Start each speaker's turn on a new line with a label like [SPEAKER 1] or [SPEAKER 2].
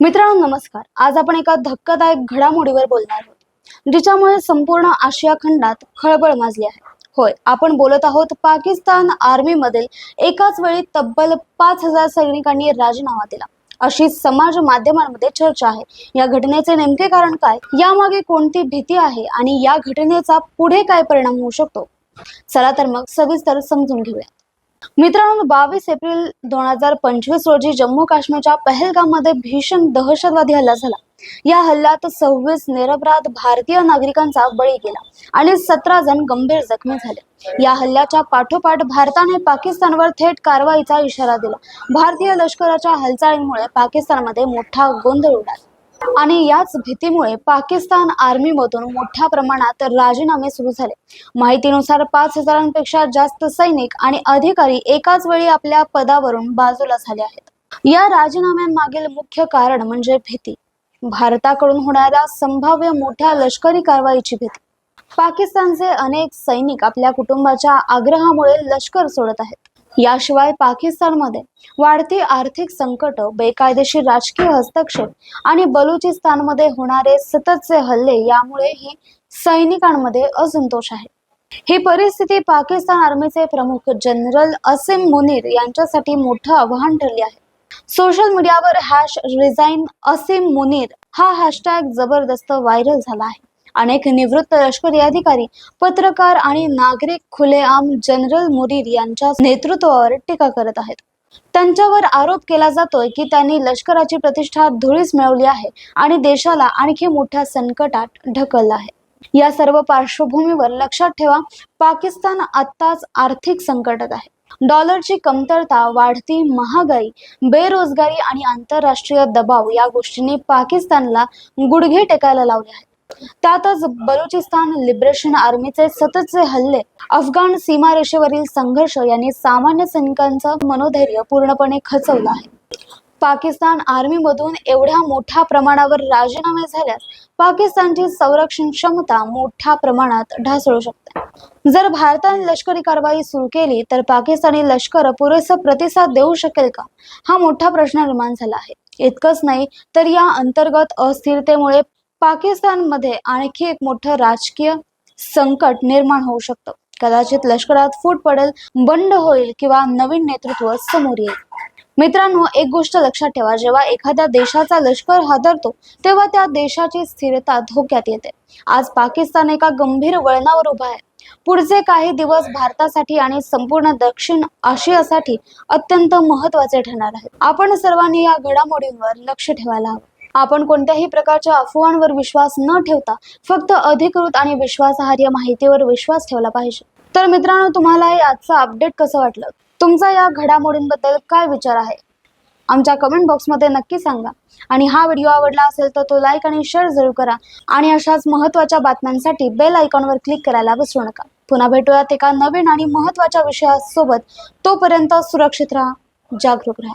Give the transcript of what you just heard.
[SPEAKER 1] मित्रांनो नमस्कार. आज आपण एका धक्कादायक घडामोडीवर बोलणार आहोत जिच्यामुळे संपूर्ण आशिया खंडात खळबळ माजली आहे. होय आपण बोलत आहोत पाकिस्तान आर्मी मधील एकाच वेळी तब्बल पाच हजार सैनिकांनी राजीनामा दिला. अशी समाज माध्यमांमध्ये चर्चा आहे. या घटनेचे नेमके कारण काय? यामागे कोणती भीती आहे? आणि या घटनेचा पुढे काय परिणाम होऊ शकतो? चला तर मग सविस्तर समजून घेऊया मित्रांनो बावीस एप्रिल दोन हजार पंचवीस रोजी जम्मू काश्मीरच्या पहलगाममध्ये भीषण दहशतवादी हल्ला झाला. या हल्ल्यात सव्वीस निरपराध भारतीय नागरिकांचा बळी गेला आणि सतरा जण गंभीर जखमी झाले. या हल्ल्याच्या पाठोपाठ भारताने पाकिस्तानवर थेट कारवाईचा इशारा दिला. भारतीय लष्कराच्या हालचालींमुळे पाकिस्तानमध्ये मोठा गोंधळ उडाला. आणि याच भीतीमुळे पाकिस्तान आर्मीमधून मोठ्या प्रमाणात राजीनामे सुरू झाले. माहितीनुसार पाच हजारांपेक्षा जास्त सैनिक आणि अधिकारी एकाच वेळी आपल्या पदावरून बाजूला झाले आहेत. या राजीनाम्यांमागील मुख्य कारण म्हणजे भीती. भारताकडून होणाऱ्या संभाव्य मोठ्या लष्करी कारवाईची भीती. पाकिस्तानचे अनेक सैनिक आपल्या कुटुंबाच्या आग्रहामुळे लष्कर सोडत आहेत. याशिवाय पाकिस्तानमध्ये वाढती आर्थिक संकट बेकायदेशीर राजकीय हस्तक्षेप आणि बलुचिस्तानमध्ये होणारे सततचे हल्ले यामुळेही सैनिकांमध्ये असंतोष आहे. ही परिस्थिती पाकिस्तान आर्मीचे प्रमुख जनरल असीम मुनीर यांच्यासाठी मोठं आव्हान ठरले आहे. सोशल मीडियावर हॅश रिझाईन असीम मुनीर हा हॅशटॅग जबरदस्त व्हायरल झाला आहे. अनेक निवृत्त लष्करी अधिकारी पत्रकार आणि नागरिक खुलेआम जनरल मुरीर यांच्या नेतृत्वावर टीका करत आहेत. त्यांच्यावर आरोप केला जातोय की त्यांनी लष्कराची प्रतिष्ठा धुळीस मिळवली आहे आणि देशाला आणखी मोठ्या संकटात ढकललं आहे. या सर्व पार्श्वभूमीवर लक्षात ठेवा पाकिस्तान आत्ताच आर्थिक संकटात आहे. डॉलरची कमतरता वाढती महागाई बेरोजगारी आणि आंतरराष्ट्रीय दबाव या गोष्टींनी पाकिस्तानला गुडघे टेकायला लावले आहेत. त्यातच बलुचिस्तान लिबरेशन आर्मीचे सततचे हल्ले अफगाण सीमारेषेवरील संघर्ष यांनी सामान्य सैनिकांचं मनोधैर्य पूर्णपणे खचवलं आहे. पाकिस्तान आर्मीमधून एवढ्या मोठ्या प्रमाणावर राजीनामे झाल्यास पाकिस्तानची संरक्षण क्षमता मोठ्या प्रमाणात ढासळू शकते. जर भारताने लष्करी कारवाई सुरू केली तर पाकिस्तानी लष्कर पुरेसा प्रतिसाद देऊ शकेल का? हा मोठा प्रश्न निर्माण झाला आहे. इतकंच नाही तर या अंतर्गत अस्थिरतेमुळे पाकिस्तानमध्ये आणखी एक मोठं राजकीय संकट निर्माण होऊ शकतं. कदाचित लष्करात फूट पडेल बंड होईल किंवा नवीन नेतृत्व समोर येईल. मित्रांनो एक गोष्ट लक्षात ठेवा जेव्हा एखाद्या देशाचा लष्कर हादरतो तेव्हा त्या देशाची स्थिरता धोक्यात येते. आज पाकिस्तान एका गंभीर वळणावर उभा आहे. पुढचे काही दिवस भारतासाठी आणि संपूर्ण दक्षिण आशियासाठी अत्यंत महत्त्वाचे ठरणार आहेत. आपण सर्वांनी या घडामोडींवर लक्ष ठेवायला हवं. आपण कोणत्याही प्रकारच्या अफवांवर विश्वास न ठेवता फक्त अधिकृत आणि विश्वासार्ह माहितीवर विश्वास ठेवला पाहिजे. तर मित्रांनो तुम्हाला हे आजचं अपडेट कसं वाटलं? तुमचा या घडामोडींबद्दल काय विचार आहे? आमच्या कमेंट बॉक्समध्ये नक्की सांगा. आणि हा व्हिडिओ आवडला असेल तर तो लाईक आणि शेअर जरूर करा. आणि अशाच महत्त्वाच्या बातम्यांसाठी बेल आयकॉनवर क्लिक करायला विसरू नका. पुन्हा भेटूयात एका नवीन आणि महत्त्वाच्या विषयासोबत. तोपर्यंत सुरक्षित राहा जागरूक राहा.